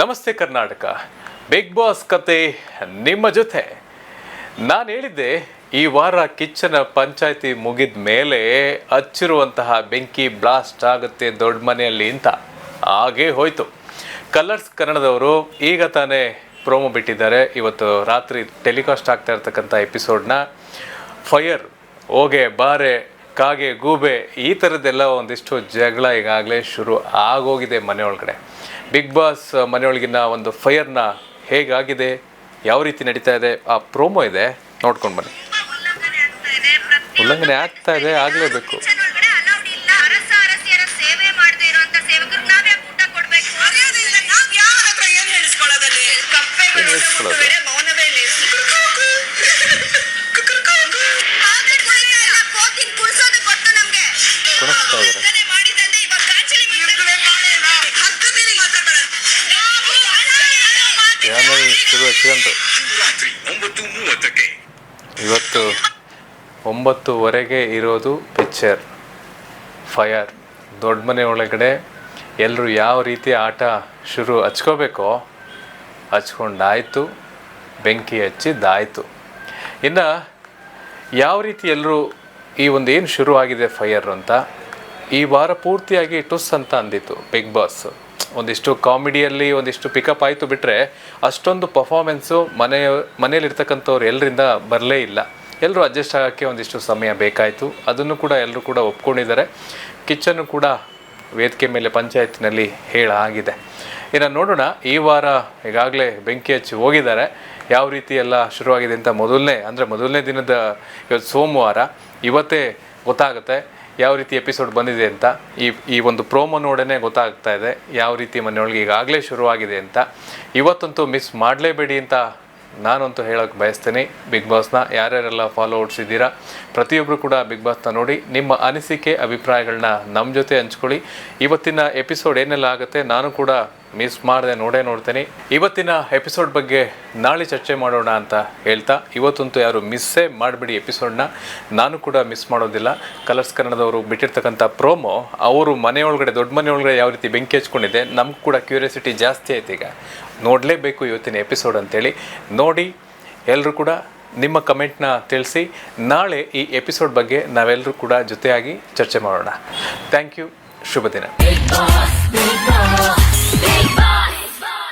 ನಮಸ್ತೆ Karnataka. Big boss ಕತೆ ನಿಮ್ಮ ಜೊತೆ. ನಾನು ಹೇಳಿದ್ದೆ, ಈ ವಾರ ಕಿಚ್ಚನ ಪಂಚಾಯತಿ ಮುಗಿದ ಮೇಲೆ ಹಚ್ಚಿರುವಂತಹ ಬೆಂಕಿ ಬ್ಲಾಸ್ಟ್ ಆಗುತ್ತೆ ದೊಡ್ಡ ಮನೆಯಲ್ಲಿ ಅಂತ. ಹಾಗೇ ಹೋಯ್ತು. ಕಲರ್ಸ್ ಕನ್ನಡದವರು ಈಗ ತಾನೇ ಪ್ರೋಮೋ ಬಿಟ್ಟಿದ್ದಾರೆ. ಇವತ್ತು ರಾತ್ರಿ ಟೆಲಿಕಾಸ್ಟ್ ಆಗ್ತಾ ಇರ್ತಕ್ಕಂಥ ಎಪಿಸೋಡ್ನ ಫೈರ್ ಹೋಗೆ, ಬಾರೆ ಕಾಗೆ ಗೂಬೆ ಈ ಥರದ್ದೆಲ್ಲ ಒಂದಿಷ್ಟು ಜಗಳ ಈಗಾಗಲೇ ಶುರು ಆಗೋಗಿದೆ ಮನೆಯೊಳಗಡೆ. ಬಿಗ್ ಬಾಸ್ ಮನೆಯೊಳಗಿನ ಒಂದು ಫೈರ್ನ ಹೇಗಾಗಿದೆ? ಯಾವ ರೀತಿ ನಡೀತಾ ಇದೆ? ಆ ಪ್ರೋಮೋ ಇದೆ. ನೋಡ್ಕೊಂಡು ಬನ್ನಿ. ಉಲ್ಲಂಘನೆ ಆಗ್ತಾ ಇದೆ ಆಗಲೇಬೇಕು. ಒಳಗಡೆ ಯಾರೋ ಶುರು ಹಚ್ಕೊಂಡು ಇವತ್ತು ಒಂಬತ್ತುವರೆಗೆ ಇರೋದು ಪಿಕ್ಚರ್ ಫಯರ್ ದೊಡ್ಡ ಮನೆ ಒಳಗಡೆ ಎಲ್ಲರೂ ಯಾವ ರೀತಿ ಆಟ ಶುರು ಹಚ್ಕೋಬೇಕೋ ಹಚ್ಕೊಂಡಾಯ್ತು, ಬೆಂಕಿ ಹಚ್ಚಿದ್ದಾಯಿತು. ಇನ್ನು ಯಾವ ರೀತಿ ಎಲ್ಲರೂ ಈ ಒಂದು ಏನು ಆಗಿದೆ ಫೈರ್ ಅಂತ, ಈ ವಾರ ಪೂರ್ತಿಯಾಗಿ ಟುಸ್ ಅಂತ ಅಂದಿತ್ತು ಬಿಗ್ ಬಾಸ್ ಒಂದಿಷ್ಟು ಕಾಮಿಡಿಯಲ್ಲಿ ಒಂದಿಷ್ಟು ಪಿಕಪ್ ಆಯಿತು ಬಿಟ್ಟರೆ ಅಷ್ಟೊಂದು ಪರ್ಫಾರ್ಮೆನ್ಸು ಮನೆ ಮನೆಯಲ್ಲಿರ್ತಕ್ಕಂಥವ್ರು ಎಲ್ಲರಿಂದ ಬರಲೇ ಇಲ್ಲ. ಎಲ್ಲರೂ ಅಡ್ಜಸ್ಟ್ ಆಗೋಕ್ಕೆ ಒಂದಿಷ್ಟು ಸಮಯ ಬೇಕಾಯಿತು. ಅದನ್ನು ಕೂಡ ಎಲ್ಲರೂ ಕೂಡ ಒಪ್ಕೊಂಡಿದ್ದಾರೆ. ಕಿಚನ್ನು ಕೂಡ ವೇದಿಕೆ ಮೇಲೆ ಪಂಚಾಯತ್ನಲ್ಲಿ ಹೇಳ ಆಗಿದೆ. ಇನ್ನು ನೋಡೋಣ, ಈ ವಾರ ಈಗಾಗಲೇ ಬೆಂಕಿ ಹಚ್ಚಿ ಹೋಗಿದ್ದಾರೆ. ಯಾವ ರೀತಿ ಎಲ್ಲ ಶುರುವಾಗಿದೆ ಅಂತ ಮೊದಲನೇ, ಅಂದರೆ ಮೊದಲನೇ ದಿನದ ಇವತ್ತು ಸೋಮವಾರ. ಇವತ್ತೇ ಗೊತ್ತಾಗುತ್ತೆ. ಯಾವ ರೀತಿ ಎಪಿಸೋಡ್ ಬಂದಿದೆ ಅಂತ, ಈ ಈ ಒಂದು ಪ್ರೋಮೋ ನೋಡೇ ಗೊತ್ತಾಗ್ತಾ ಇದೆ. ಯಾವ ರೀತಿ ಮನೆಯೊಳಗೆ ಈಗಾಗಲೇ ಶುರುವಾಗಿದೆ ಅಂತ. ಇವತ್ತಂತೂ ಮಿಸ್ ಮಾಡಲೇಬೇಡಿ ಅಂತ ನಾನಂತೂ ಹೇಳೋಕ್ಕೆ ಬಯಸ್ತೇನೆ. ಬಿಗ್ ಬಾಸ್ನ ಯಾರ್ಯಾರೆಲ್ಲ ಫಾಲೋವರ್ಸ್ ಇದ್ದೀರಾ ಪ್ರತಿಯೊಬ್ಬರು ಕೂಡ ಬಿಗ್ ಬಾಸ್ನ ನೋಡಿ, ನಿಮ್ಮ ಅನಿಸಿಕೆ ಅಭಿಪ್ರಾಯಗಳನ್ನ ನಮ್ಮ ಜೊತೆ ಹಂಚ್ಕೊಳ್ಳಿ. ಇವತ್ತಿನ ಎಪಿಸೋಡ್ ಏನೆಲ್ಲ ಆಗುತ್ತೆ, ನಾನು ಕೂಡ ಮಿಸ್ ಮಾಡದೆ ನೋಡೇ ನೋಡ್ತೀನಿ. ಇವತ್ತಿನ ಎಪಿಸೋಡ್ ಬಗ್ಗೆ ನಾಳೆ ಚರ್ಚೆ ಮಾಡೋಣ ಅಂತ ಹೇಳ್ತಾ, ಇವತ್ತಂತೂ ಯಾರು ಮಿಸ್ಸೇ ಮಾಡಿಬಿಡಿ ಎಪಿಸೋಡ್ನ. ನಾನು ಕೂಡ ಮಿಸ್ ಮಾಡೋದಿಲ್ಲ. ಕಲರ್ಸ್ ಕನ್ನಡದವರು ಬಿಟ್ಟಿರ್ತಕ್ಕಂಥ ಪ್ರೋಮೋ, ಅವರು ಮನೆಯೊಳಗಡೆ, ದೊಡ್ಡ ಮನೆಯೊಳಗಡೆ ಯಾವ ರೀತಿ ಬೆಂಕಿ ಹಚ್ಕೊಂಡಿದೆ, ನಮ್ಗೆ ಕೂಡ ಕ್ಯೂರಿಯಾಸಿಟಿ ಜಾಸ್ತಿ ಆಯ್ತು ಈಗ. ನೋಡಲೇಬೇಕು ಇವತ್ತಿನ ಎಪಿಸೋಡ್ ಅಂತೇಳಿ. ನೋಡಿ ಎಲ್ಲರೂ ಕೂಡ ನಿಮ್ಮ ಕಮೆಂಟ್ನ ತಿಳಿಸಿ. ನಾಳೆ ಈ ಎಪಿಸೋಡ್ ಬಗ್ಗೆ ನಾವೆಲ್ಲರೂ ಕೂಡ ಜೊತೆಯಾಗಿ ಚರ್ಚೆ ಮಾಡೋಣ. Thank you. ಶುಭ ದಿನ. Big Boss.